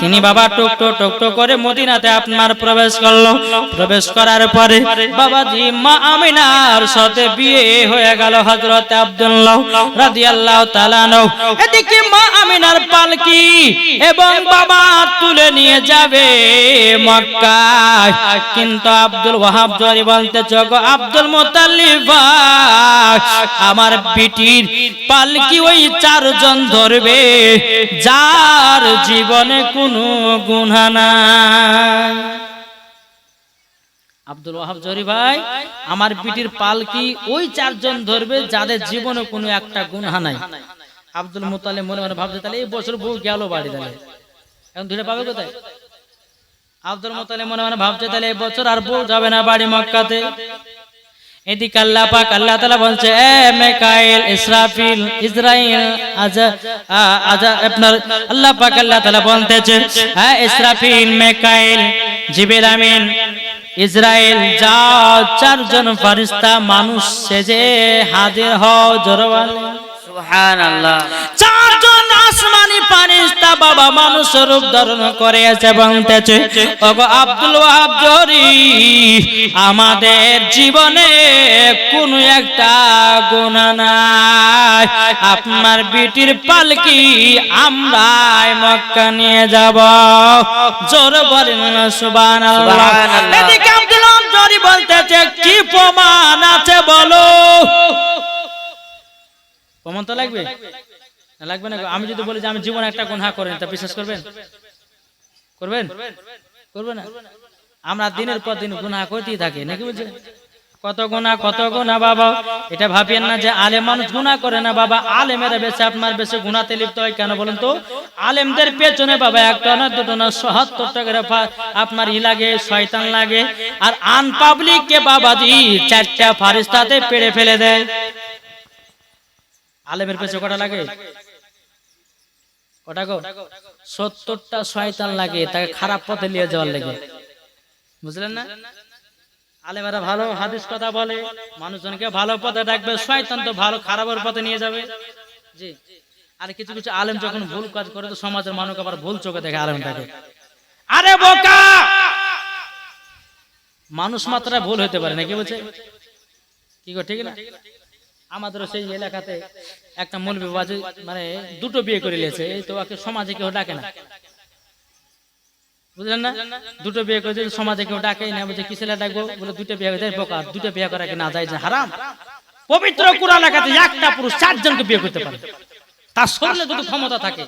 তিনি বাবা টুকটো টুকটো করে মদিনাতে আপনার প্রবেশ করল। প্রবেশ করার পরে বাবাজি মা আমিনার সাথে বিয়ে হয়ে গেল হযরত আব্দুল্লাহ রাদিয়াল্লাহু তাআলা আনহু। এদিকে মা আমিনার পালকি এবং বাবা তুলে নিয়ে যাবে মক্কায়। কিন্তু আব্দুল ওয়াহাব জরি বলতে চোখ আব্দুল মুতাল্লিব আমার বিটির পালকি ওই চারজন ধরবে, যার জীবনে কোনো গুণা নাই। আব্দুল ওয়াহাব জরি ভাই, আমার পিটির পালকি ওই চারজন ধরবে যাদের জীবনে কোনো একটা গুণা নাই? আব্দুল মুতালে মনে মনে ভাবছে, তাহলে এই বছর বউ গেল বাড়ি তাহলে? এখন ধরে পাবে কোথায়? আব্দুল মুতালে মনে মনে ভাবছে, তাহলে এই বছর আর বউ যাবে না বাড়ি মক্কাতে। এদিকে আল্লাহ পাক আল্লাহ তাআলা বলছে এ মিকাইল ইসরাফিল ইসরাইল আজা আজা আপনার আল্লাহ পাক আল্লাহ তাআলা বলতেছে হ্যাঁ ইসরাফিল মিকাইল জিবরিল আমিন ইসরাইল যাও চারজন ফেরেশতা মানুষ সেজে হাজির হও জোরওয়ালে। সুবহানাল্লাহ। চারজন ফারিস্তা বাবা মানুষ রূপ ধারণ করে বলতেছে ওগো আব্দুল ওয়াহাব জরি আমাদের জীবনে কোন একটা গুণা নাই। আপনার বিটির পালকি আমরাই মক্কা নিয়ে যাব। জোর বলেন সুবহানাল্লাহ। এদিকে আব্দুল ওয়াহাব জরি বলতেছে কি প্রমাণ আছে বলো? প্রমাণ তো লাগবে? লাগবে না আমি যদি বলি যে আমি জীবনে একটা গুনাহ করেন তা বিশ্বাস করবেন? করবেন? করবেন? না? আমরা দিনের পর দিন গুনাহ করতেই থাকি নাকি বুঝছে কত গুনাহ কত গুনাহ বাবা। এটা ভাবিয়েন না যে আলেম মানুষ গুনাহ করে না বাবা। আলেমেরা বেশি আপনার বেশি গুনাতে লিপ্ত হয় কেন বলেন তো? আলেমদের পেছনে বাবা একটা না দুটো না সহাত্তর টাকার ফা- আপনার ই লাগে শয়তান লাগে। আর আনপাবলিক কে বাবাজি চারটা ফারিস্তাতে পেড়ে ফেলে দেয়। আলেমের পেছনে কটা লাগে? কটা গো, সত্তরটা শয়তান লাগে, তাকে খারাপ পথে নিয়ে যাওয়ার লাগে। বুঝলেন না? আলেমেরা ভালো হাদিস কথা বলে, মানুষজনকে ভালো পথে ডাকবে, শয়তান তো ভালো খারাপের পথে নিয়ে যাবে। জি। আর কিছু কিছু আলেম যখন ভুল কাজ করে, তো সমাজের মানুষ আবার ভুল চোখে দেখে আলেমটাকে। আরে বোকা! মানুষ মাত্রায় ভুল হতে পারে, নাকি বলছে কি ঠিক না? আমাদেরও সেই এলাকাতে একটা মৌলবী বাজে মানে দুটো বিয়ে করে নিয়েছে। এই তো ওকে সমাজে কেউ ডাকে না। বুঝলেন না? দুটো বিয়ে করেছে সমাজে কেউ ডাকে না বলছে কিসেলা ডাকবো? বলে দুটো বিয়ে করে বোকা দুটো বিয়ে করা কি না যায় যে হারাম। পবিত্র কোরআন এলাকাতে একটা পুরুষ চারজনকে বিয়ে করতে পারে। তার শরীরে যদি ক্ষমতা থাকে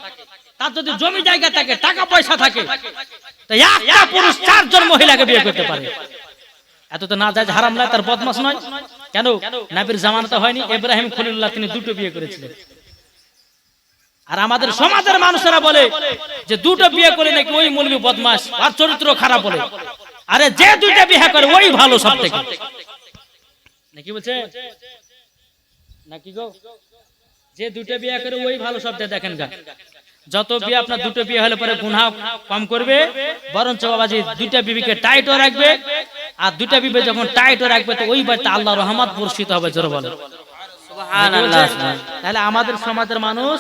তার যদি জমি জায়গা থাকে টাকা পয়সা থাকে তো একটা পুরুষ চারজন মহিলাকে বিয়ে করতে পারে। এত তো না যায় যে হারাম নয় তার বদমাস নয়। কেন? নাবির জামানতে হয়নি? ইব্রাহিম খলিলুল্লাহ তিনি দুটো বিয়ে করেছিলেন। আর আমাদের সমাজের মানুষেরা বলে যে দুটো বিয়ে করে নাকি ওই মৌলবি বদমাস আর চরিত্র খারাপ বলে। আরে যে দুইটা বিয়ে করে ওই ভালো সব থেকে। নাকি বলছে? নাকি গো? যে দুটো বিয়ে করে ওই ভালো সব থেকে দেখেন গা। যত বিয়ে আপনার দুটো বিয়ে হলে পরে গুনাহ কম করবে বরঞ্চ বাবাজি দুইটা বিবিকে টাইটও রাখবে আর দুইটা বিবে যখন টাইটও রাখবে তো ওই বাড়িতে আল্লাহ রহমত বর্ষিত হবে জোর বলে। তাহলে আমাদের সমাজের মানুষ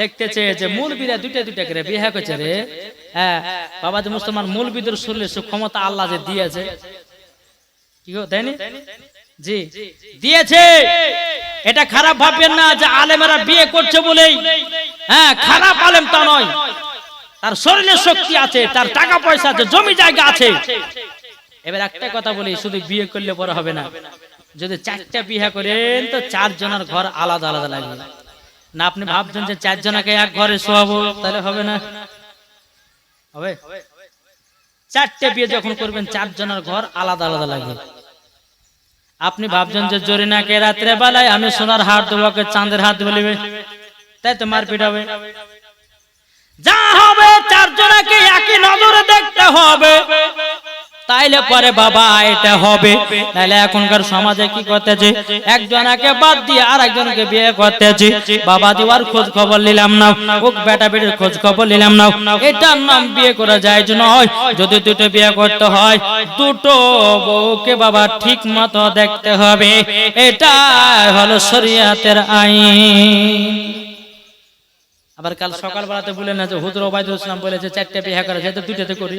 দেখতেছে যে মূল বিরা দুইটা দুইটা করে বিয়ে করছে রে। হ্যাঁ বাবা যে মুসলমান মূল বিদের শরীরে সে ক্ষমতা আল্লাহ যে দিয়েছে। কি গো তাইনি জি। দিয়েছে! এটা খারাপ ভাববেন না যে আলেমেরা বিয়ে করছে বলেই। হ্যাঁ খারাপ আলেম তা নয়। তার শরীরে শক্তি আছে, তার টাকা পয়সা আছে, জমি জায়গা আছে। এবার একটা কথা বলি, শুধু বিয়ে করলে বড় হবে না। যদি চারটা বিয়ে করেন, তো চারজনের ঘর আলাদা আলাদা লাগবে। না, আপনি ভাবছেন যে চারজনকে এক ঘরে শোয়াবো, তাহলে হবে না। হবে? চারটে বিয়ে যখন করবেন, চারজনের ঘর আলাদা আলাদা লাগবে। আপনি ভাবছেন যে জরিনাকে রাত্রে বেলায় আমি সোনার হাত দেবো চাঁদের হাত বলিবে তাই তো মারপিট হবে। যা হবে চারজনকে একই নজরে দেখতে হবে। তাইলে পরে বাবা, এটা হবে। তাহলে এখনকার সমাজে কি করতেছে? একজনকে বাদ দিয়ে আর একজনকে বিয়ে করতেছে। বাবা দিওয়ার খোঁজ খবর নিলাম না ও বেটা বেটির খোঁজ খবর নিলাম না এটার নাম বিয়ে করা যায় নয়। যদি দুটো বিয়ে করতে হয়, দুটো বউকে বাবা ঠিক মতো দেখতে হবে। এটা হলো শরিয়াতের আইন। আবার কাল সকালবেলাতে বলে না যে হুজুর ওবায়দুল ইসলাম বলেছে, চারটে বিয়ে করে যেতে দুইটাতে করি।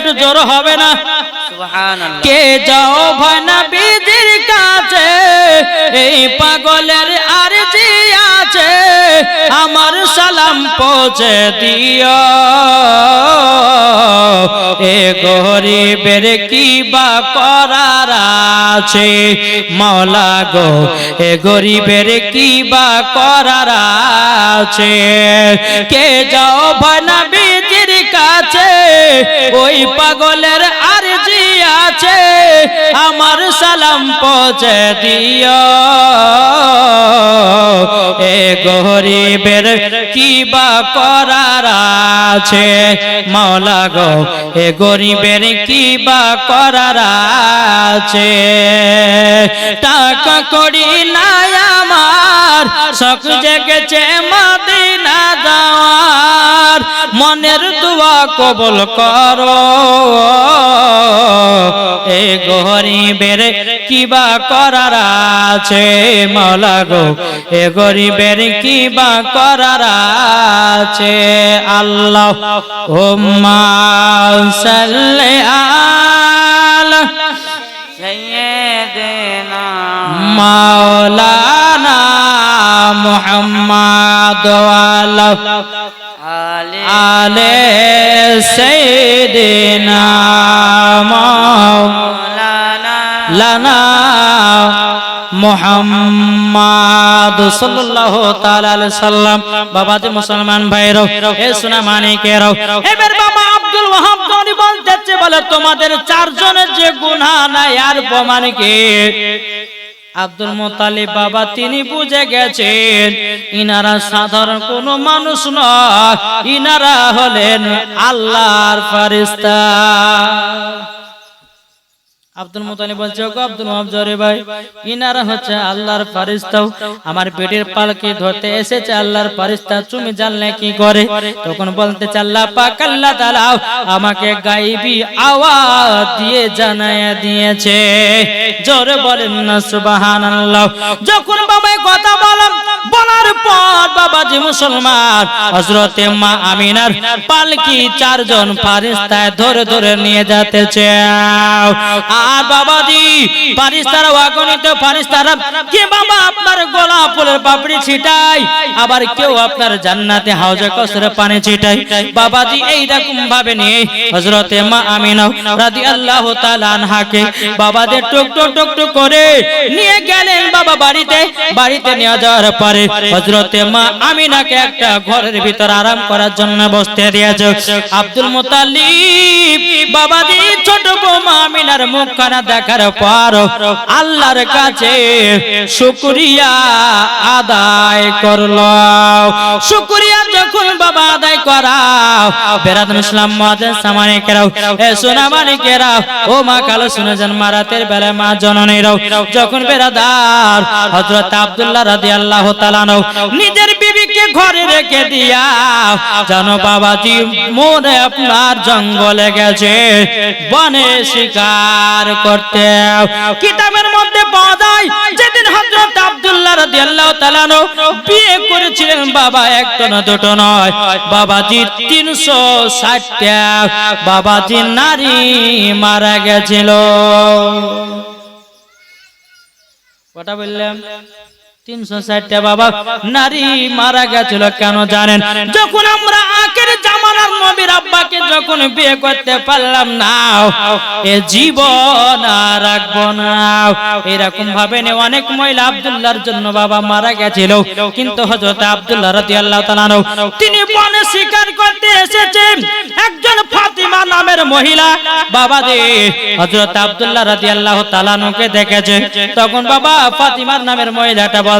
একটু জোর হবে না। কে যাও ভাই নবীজির কাছে এই পাগলের আর জি আছে আমার সালাম পৌঁছে দিও। এ গরিবের কি বা করার আছে মাওলা গো এ গরিবের কি বা করার আছে। কে যাও কাছে ওই পাগলের আর জি আছে, আমার সালাম পৌঁছে দিও। এ গরিবের কি বা করার আছে? মাওলা গো, এ গরিবের কি বা করার আছে? টাকা করি নাই আমার, শখ জেগেছে মদিনা যাওয়ার মনের দোয়া কবল করো। এ গরিবের কিবা করার আছে মাওলা গো। এ গরিবের কিবা করার আছে আল্লাহ। হুম্মা সাল্লি আলা মাওলানা মুহাম্মদ আলি লানা মোহাম্মদ সাল্লাল্লাহু তাআলা আলাইহি সাল্লাম। বাবাজি মুসলমান ভাইরাও এ সোনা মানিকেরাও এবার বাবা আব্দুল ওয়াহাব জনি বলতেছে বলে তোমাদের চারজনের যে গুনাহ নাই আর প্রমাণ কি? আব্দুল মোতালিব বাবা, তিনি বুঝে গেছেন, ইনারা সাধারণ কোন মানুষ নয়, ইনারা হলেন আল্লাহর ফারিস্তা আব্দুল মোতালিব বলছে, ওগো আব্দুল ওয়াহাব ভাই, ইনারা হচ্ছে আল্লাহর ফারিস্তাও আমার পেটের পালকি ধরতে এসেছে আল্লাহর ফারিস্তা তুমি জানলে কি করে? তখন বলতে আল্লাহ পাক, আল্লাহ তাআলা আমাকে গাইবি আওয়াজ দিয়ে জানায় দিয়েছে। জোরে বলেন না, সুবহানাল্লাহ। যখন বাবা কথা পর বাবাজি মুসলমান, হযরতে মা আমিনার পালকি চারজন ফারিস্তায় ধরে ধরে নিয়ে যাতেছে আর বাবাজি ফারিস্তারা অগণিত ফারিস্তারা কে বাবা আপনার গোলাপ ফুলের পাপড়ি ছিটাই আবার কেউ আপনার জান্নাতে হাউজে কসরে পানি ছিটাই বাবাজি এই রকম ভাবে নিয়ে হযরতে মা আমিনা রাদিয়াল্লাহু তাআলা আনহাকে বাবাদের টুক টুক টুক করে নিয়ে গেলেন বাবা বাড়িতে। বাড়িতে নিয়ে যাওয়ার পরে হযরতে মা আমিনাকে একটা ঘরের ভিতর আরাম করার জন্য বসতে দিয়েছে। আব্দুল মুতালিব বাবাজি ছোট বৌমা আমিনার মুখখানা দেখার পর আল্লাহর কাছে শুকরিয়া আদায় করল। শুকরিয়া যখন বাবা আদায় করাও বেরাদুল ইসলাম মহাজেন সামানি কেরাও, এ সোনা মানি কেরাও, ও মা কালো শুনে যান মারাতের বেলা মা জননীরাও, যখন বেরাদার হযরত আব্দুল্লাহ রাদিয়াল্লাহু তাআলা নিজের বিবিকে ঘরে রেখে দিয়া জানো বাবাজি মনে আপনার জঙ্গলে গেছে, বনে শিকার করতে। কিতাবের মধ্যে পাওয়া যায়, যেদিন হযরত আব্দুল্লাহ রাদিয়াল্লাহু তাআলা বিয়ে করেছিলেন, বাবা একটা না দুটো নয়, বাবাজি 360 টা বাবাজি নারী মারা গেছিল। কটা বললাম তিনশো ষাটটা বাবা নারী মারা গেছিল, কেন জানেন? যখন আমরা আখের জামানার নবীর আব্বাকে যখন বিয়ে করতে পারলাম না, এ জীবন আর রাখব না। এরকম ভাবে অনেক মহিলা আব্দুল্লাহর জন্য বাবা মারা গেছিল। কিন্তু হযরত আব্দুল্লাহ তাআলা আনহু, তিনি বনে শিকার করতে এসেছেন একজন ফাতিমা নামের মহিলা বাবা দে, হযরত আব্দুল্লাহ রাদিয়াল্লাহু তাআলা আনহুকে দেখেছে। তখন বাবা ফাতিমার নামের মহিলাটা বল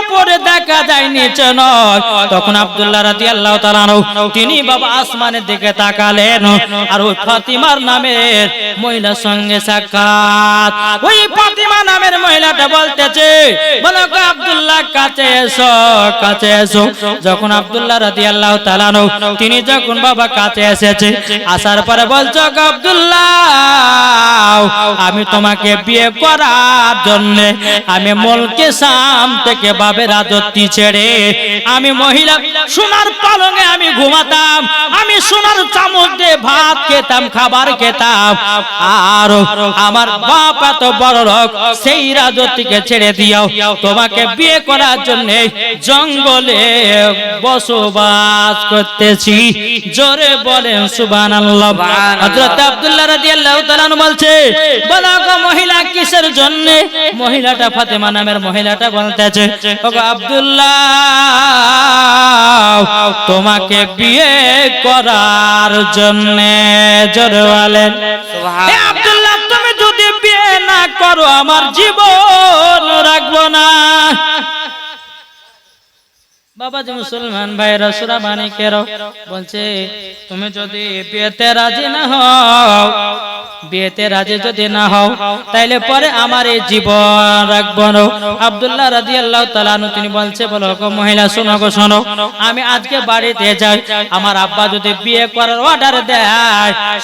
উপরে দেখা যায় নিচে নয় তখন আব্দুল্লাহ তাআলা আনহু, তিনি বাবা আসমানের দিকে তাকালেন, আর ওই ফাতিমার নামের মহিলার সঙ্গে সাক্ষাৎ। ওই ফাতিমা নামের মহিলাটা বলতেছে, বলো আব্দুল্লাহ, কাছে এসো কাছে এসো। যখন আব্দুল্লাহ তাআলা আনহু, তিনি যখন বাবা কাছে এসেছে, আসার পরে বলছো আব্দুল্লাহ, আমি তোমাকে বিয়ে করার জন্য আমি মলকে সাম থেকে বাবের রাজত্বি ছেড়ে আমি মহিলা সোনার পালঙে আমি ঘুমাতাম আমি চামচ দিয়ে ভাত খেতাম খাবার খেতাম। আর আমার বাপ এত বড় লোক সেই রাজত্বকে ছেড়ে দিও তোমাকে বিয়ে করার জন্য জঙ্গলে বসবাস করতেছি। জোরে বলেন সুবহানাল্লাহ। হযরত আব্দুল্লাহ রাদিয়াল্লাহু তাআলা বলছে বলো গো মহিলা কিসের জন্য? মহিলাটা ফাতেমা নামের মহিলাটা বলতেছে ওগো আব্দুল্লাহ তোমাকে বিয়ে করার জন্য জরওয়ালেন। আব্দুল্লাহ তুমি যদি বিয়ে না করো আমার জীবন রাখব না। বাবা যে মুসলমান ভাইরা সুরা মানিকের বলছে তুমি যদি বিয়েতে রাজি না হও বিয়েতে রাজি যদি না হও, তাইলে পরে আমার এই জীবন রাখব না। আব্দুল্লাহ রাজি আল্লাহ তালানু তিনি বলছে, বলো মহিলা, শোনো গো শোনো, আমি আজকে বাড়িতে যাই। আমার আব্বা যদি বিয়ে করার অর্ডার দেয়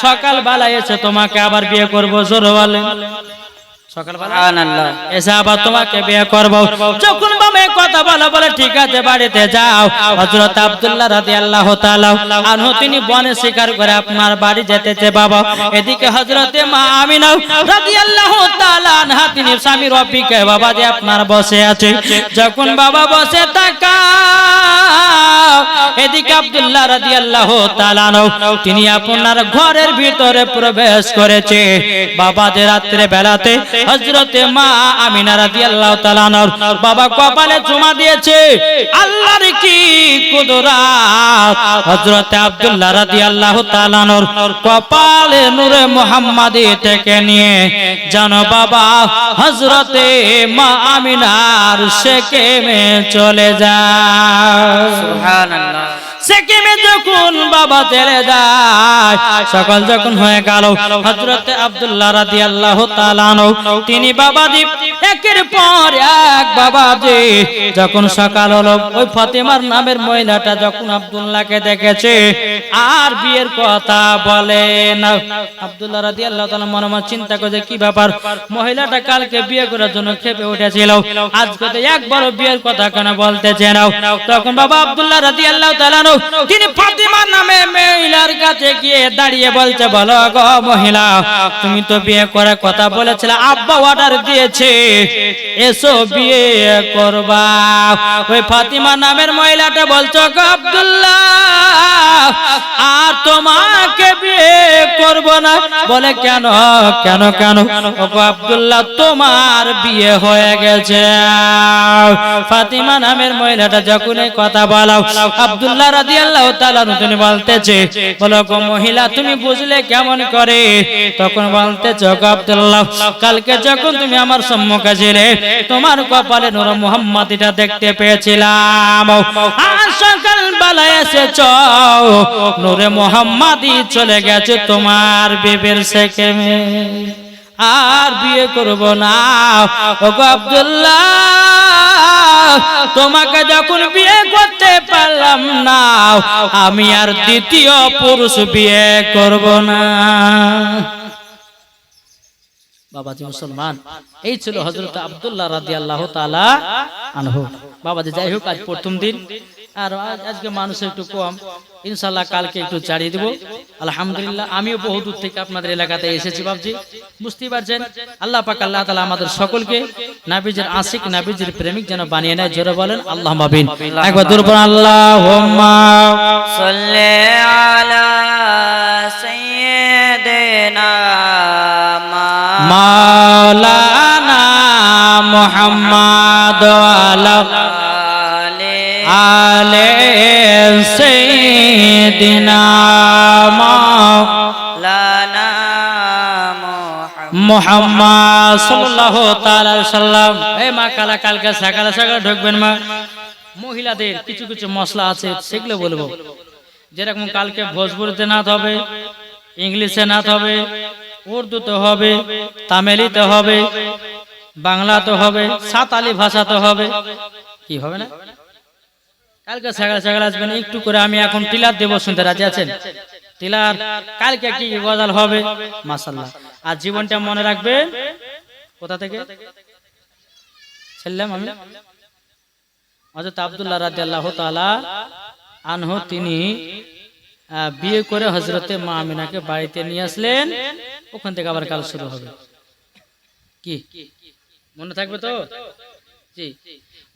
সকাল বেলা এসে তোমাকে আবার বিয়ে করব জোর বলে এসে বাবা। যে আপনার বসে আছে। যখন বাবা বসে থাকা এদিকে তাআলা আনহু, তিনি আপনার ঘরের ভিতরে প্রবেশ করেছে। বাবা যে রাত্রে বেলাতে হযরতে মা আমিনা রাদিয়াল্লাহু তাআলা আনহর বাবা কপালে চুমা দিয়েছে। আল্লাহর কি হযরতে আব্দুল্লাহ রাদিয়াল্লাহু তাআলা আনহর কপালে নূরে মুহাম্মাদি থেকে নিয়ে, জানো বাবা, হযরতে মা আমিনার সেকেমে চলে যায় সুবহানাল্লাহ। সেকেমে যখন বাবা চলে যায়? সকাল যখন হয়ে গেল, হযরতে আব্দুল্লাহ রাদিয়াল্লাহু তাআলা তিনি একের পর এক বাবাজি, যখন সকাল হলো, ওই ফাতেমার নামের মহিলাটা যখন আব্দুল্লাহকে দেখেছে, আর বিয়ের কথা বলে না। আব্দুল্লাহ রাদিয়াল্লাহু তাআলা মনে মনে চিন্তা করে কি ব্যাপার? মহিলাটা কালকে বিয়ে করার জন্য খেপে উঠেছিল। আজকে তো একবার বিয়ের কথা কেন বলতেছে না? তখন বাবা আব্দুল্লাহ রাদিয়াল্লাহু তাআলা তিনি ফাতিমা নামে মহিলার কাছে গিয়ে দাঁড়িয়ে বলছে, বলো গো মহিলা, তুমি তো বিয়ে করার কথা বলেছিলে, আব্বা অর্ডার দিয়েছে। এসো বিয়ে করবা। ওই ফাতিমা নামের মহিলাটা বলছো গো আব্দুল্লাহ, আর তোমাকে বিয়ে করব না। বলে, কেন কেন কেন? আব্দুল্লাহ, তোমার বিয়ে হয়ে গেছে। ফাতিমা নামের মহিলাটা যখন এই কথা বলাও, আব্দুল্লাহ কেমন করে? তখন যখন তুমি আমার তোমার দেখতে পেয়েছিলাম। সকাল বেলা এসেছ, নূরে মুহাম্মাদি চলে গেছে তোমার বিবির সেকেমে। আর বিয়ে করব না। ওগো আব্দুল্লাহ, তোমাকে যখন বিয়ে করতে পারলাম না, আমি আর দ্বিতীয় পুরুষ বিয়ে করব না। বাবাজি মুসলমান, এই ছিল হজরত আব্দুল্লাহ রাদি আল্লাহ তালা আনহু। বাবাজি, যাই হোক, আজ প্রথম দিন। আর আজকে মানুষ একটু কম। ইনশাল্লাহ কালকে একটু চাড়িয়ে দেবো। আলহামদুলিল্লাহ, আমিও বহু দূর থেকে আপনাদের এলাকাতে এসেছি বাবজি বুঝতেই পারছেন, আল্লাহ পাক আল্লাহ তালা আমাদের সকলকে নাবিজের আশিক, নাবিজের প্রেমিক যেন বানিয়ে নেয়। জোরে বলেন আল্লাহ মাবিন একবার দুর্বল আল্লাহ মাওলানা মোহাম্মদ আলা আলে সেদিনা মাওলানা মোহাম্মদ সাল্লাল্লাহু সাল্লাম। এই মা, কালা, কালকে ঢুকবেন মা। মহিলাদের কিছু কিছু মশলা আছে, সেগুলো বলব। যেরকম কালকে ভোজপুরিতে নাথ হবে, ইংলিশে নাথ হবে, উর্দুতে হবে, তামিলিতে হবে, বাংলাতে হবে সাঁতালি ভাষাতে হবে। কি হবে না? কালকে সকালে সকালে আসবেন, একটু করে আমি এখন টিলার দেবো, শুনতে রাজি আছেন? টিলার, কালকে কি গজাল হবে? মাসাল্লাহ আর জীবনটা মনে রাখবেন কোথা থেকে? ছেড়লাম আমি হজরত আব্দুল্লাহ রাজি আল্লাহ তালা আনহ, তিনি বিয়ে করে হজরতে মা আমিনাকে বাড়িতে নিয়ে আসলেন। ওখান থেকে আবার কাল শুরু হবে। কি? মনে থাকবে তো? জি।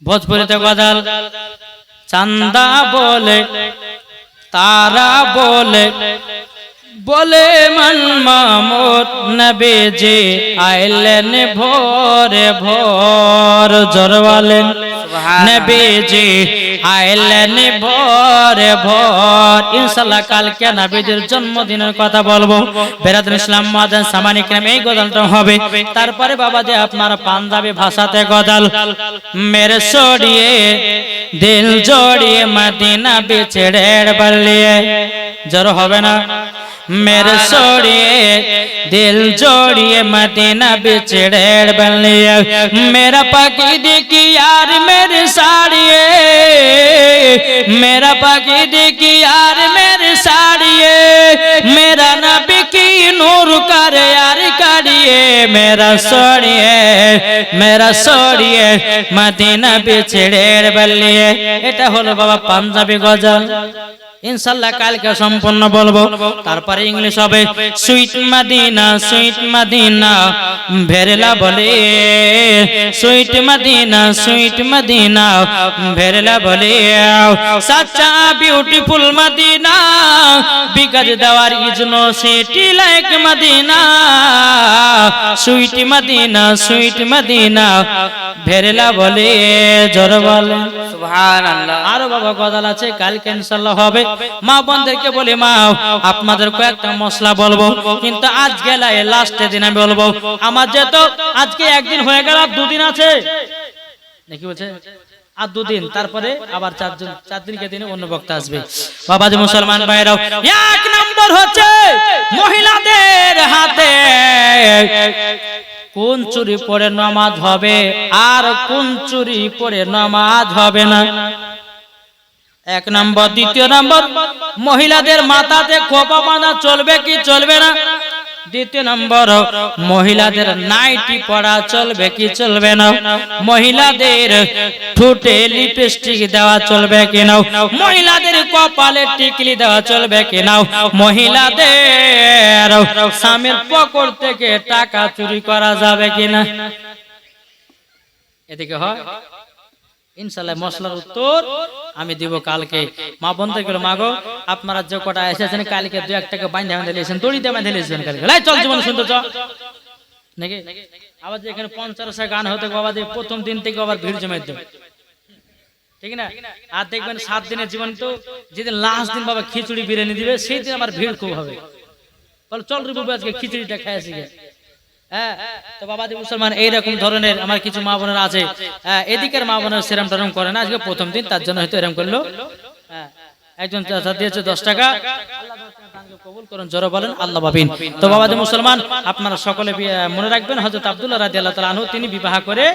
ভোজপুরিতে গজাল। চান্দা বলে তারা বলে বলে মন মামত নবী যে আইলেন ভোরে ভোর জরওয়ালেন নবী জি আইলেন ভরে, ভর। ইনশাল্লাহ কালকে নাবিদের জন্মদিনের কথা বলব। বেরাদুল ইসলাম মাদান সামানিক নামে এই গদলটা হবে। তারপরে বাবা যে আপনার পাঞ্জাবি ভাষাতে গদল মেরে সরিয়ে, দিল জড়িয়ে, মদিনা বিছেড়ে বলিয়ে। জোর হবে না? মেরে সরিয়ে, দিল জড়িয়ে, মদিনা বিছড়ে বলিয়ে। মেরা পাখি দেখি আর মেরে সারিয়ে। मेरा पकी देखी यार मेरे साड़िए मेरा नबी की नूर कर यार काढ़िए मेरा सोड़िए मेरा सोड़िए মদিনা বিছড়ের বলিয়ে এটা হলো বাবা পাঞ্জাবি গজল ইনশাল্লাহ কালকে সম্পূর্ণ বলব। তারপরে ইংলিশ হবে। সুইট মাদিনা সুইট মাদিনা ভেরলা বলে। সুইট মাদিনা সুইট মাদিনা ভেরলা বলে। সাচ্চা beautiful Madina because there is no city like Madina. Sweet Madina sweet Madina ভেরলা বলে জোর বলে। সুবহানাল্লাহ। আরও বাবা গজাল আছে কালকে ইনশাল্লাহ হবে। মা বোনদেরকে বলি, মা, আপনাদের কয়েকটা মশলা বলব। কিন্তু আজ গেলে লাস্টের দিন আমি বলব, আমার যেহেতু আজকে একদিন হয়ে গেল, আর দুদিন আছে। নাকি বলছে? আর দুদিন, তারপরে আবার চারজন চার দিনকে দিনে অন্য বক্তা আসবে। বাবা যে মুসলমান ভাইরাও, এক নম্বর হচ্ছে মহিলাদের হাতে। কোন চুরি পরে নামাজ হবে, আর কোন চুরি পরে নামাজ হবে না। এক নম্বর, দ্বিতীয় নম্বর, মহিলাদের মাথাতে খোপা বাঁধা চলবে কি চলবে না? দ্বিতীয় নম্বর, মহিলাদের নাইটি পড়া চলবে কি চলবে না? মহিলাদের ঠোঁটে লিপস্টিক দেওয়া চলবে কি না? মহিলাদের কপালে টিকলি দেওয়া চলবে কি না? মহিলাদের স্বামীর পকড় থেকে টাকা চুরি করা যাবে কি না? এদিকে হয়। ইনশাল্লাহ মশলার উত্তর আমি দিব কালকে। মা বন্ধ করে মাগো আপনারা যে কটা এসেছেন কালকে দু এক টাকা বাইন্ধে বাইন্ধে লিয়েছেন দড়িতে বাইন্ধে লিয়েছেন কালকে। লাই চল জীবন সুন্দর চ নাকি? আবার যে এখানে পঞ্চাশটা গান হতে বাবা যে প্রথম দিন থেকে আবার ভিড় জমে দেবে ঠিক না? আর দেখবেন সাত দিনের জীবন তো যেদিন লাস্ট দিন বাবা খিচুড়ি বিরিয়ানি দিবে সেই দিন আমার ভিড় খুব হবে। বলে চল রে বাবু আজকে খিচুড়িটা খাই আসি। হ্যাঁ মা হ্যাঁ, সেরম করে না আজকে প্রথম দিন তার জন্য হয়তো করল। হ্যাঁ, একজন দশ টাকা। কবুল করুন জোর বলেন মুসলমান আপনারা সকলে মনে রাখবেন হজরত আব্দুল্লাহ রাজি আল্লাহ তিনি বিবাহ করে